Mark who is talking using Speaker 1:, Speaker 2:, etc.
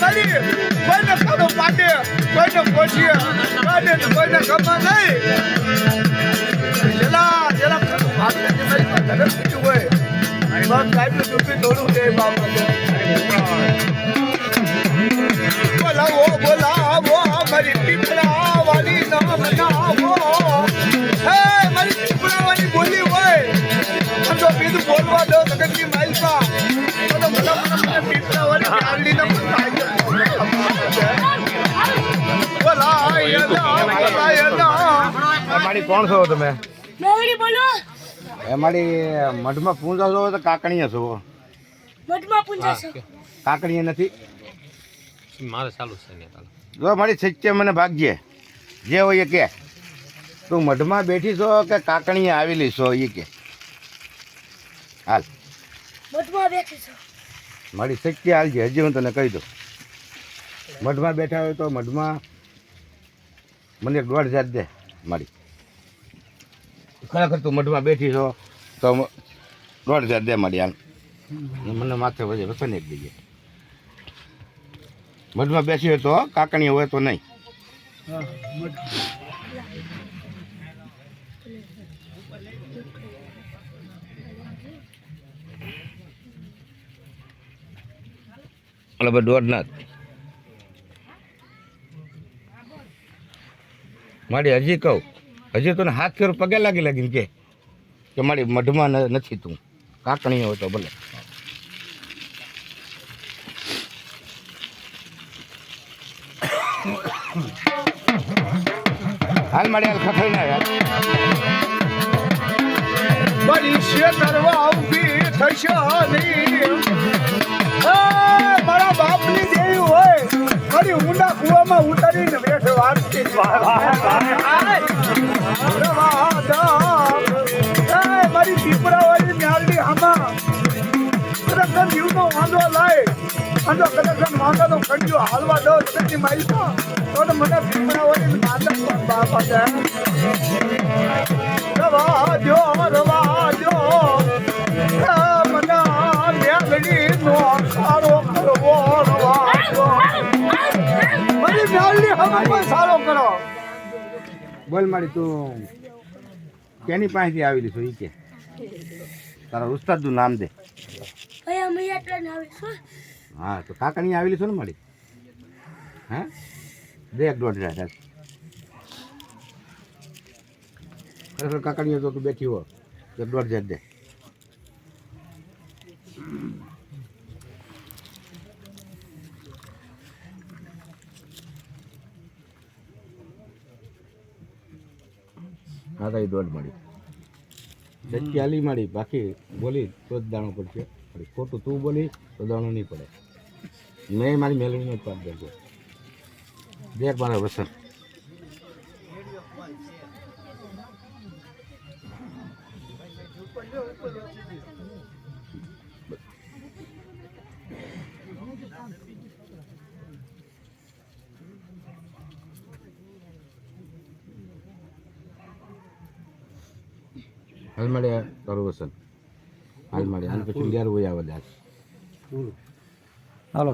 Speaker 1: બલી કોઈને કાઢો પાટે કોઈને પોછીએ કાઢે ને કોઈને ગમા નહીં જેલા જેલા કાઢો પાટે બોલાવો બોલાવો મારી પીપળા વાળી નામ નાવો હે મારી પીપળા વાળી બોલી હોય જો બીજું બોલવા દો જગતની માઇલમાં તો તો મને મને પીપળા વાળી આરડી ને બોલાય બોલાય
Speaker 2: અમારી કોણ છો તમે?
Speaker 3: મેવડી બોલો.
Speaker 2: મઢમાં પૂંજા છો તો કાકણીયા છો?
Speaker 3: મઠમાં પૂંજા છે.
Speaker 2: કાકણીયા નથી.
Speaker 4: મારે ચાલુ છે ને
Speaker 2: જો મારી સચ્ચે મને ભાગજે. જે હોય એ કે. તું મઢમાં બેઠી છો કે કાકણીએ આવેલી છો એ કે. હાલ.
Speaker 3: મઢમાં બેઠી છો.
Speaker 2: મારી સચ્ચે હાલજે. હજી હું તને કહી દઉં. મઢમાં બેઠા હોય તો મઢમાં મને એક દોઢ હજાર દે મારી. ખરેખર તું મઢમાં બેઠી છો તો દોઢ હજાર દે મારી હાલ. મને માથે વજે વસન એક દીજે. મઢમાં બેસી હોય તો કાકણી હોય તો નહીં. એટલે ભાઈ દોઢ મારી હજી કહું, હજી તને હાથ ફેર પગે લાગી લાગીને કે મારી મઢમાં નથી તું. કાકણી હોય તો ભલે. હાલ મારી હાલ ખખડી ના યાર
Speaker 1: પરીક્ષા કરવા ઊભી થશે મારા બાપની દેવી હોય મારી ઊંડા કૂવામાં ઉતરીને બેઠો. એ, મારી ન્યાલની આમાં ખરેખર જીવનો વાંધો લાય વાંધો ખરેખર વાંધો તો ખંડ્યો હાલવા દો જગતની માલિકા તો તો મને બાપા રવાજો રવાજો મના મેલડી નો સારો કરવો મારી કરો.
Speaker 2: બોલ મારી તું કેની પાસેથી આવેલી છો? ઈ કે. તારા ઉસ્તાદનું નામ દે.
Speaker 3: ભાઈ અમે એટલા ના આવે શું
Speaker 2: હા, તો કાકાની આવેલી છો ને મારી? હા? દે એક દોઢ રહ્યા. ખરેખર કાકાની તો તું બેઠી હો એક દોઢ જાત દે. હા એ દોઢ મળી. સચ્ચી આલી મળી બાકી બોલી તો જ દાણો પડશે. ખોટું તું બોલી તો દાણો નહીં પડે. મેં મારી મેલડીનો જ પાડ દેજો દેખ મારા વસન. હાલ મળ્યા તારું વસન. હાલ મળ્યા. અને પછી ઘેર હોય આવે દાસ
Speaker 1: હાલો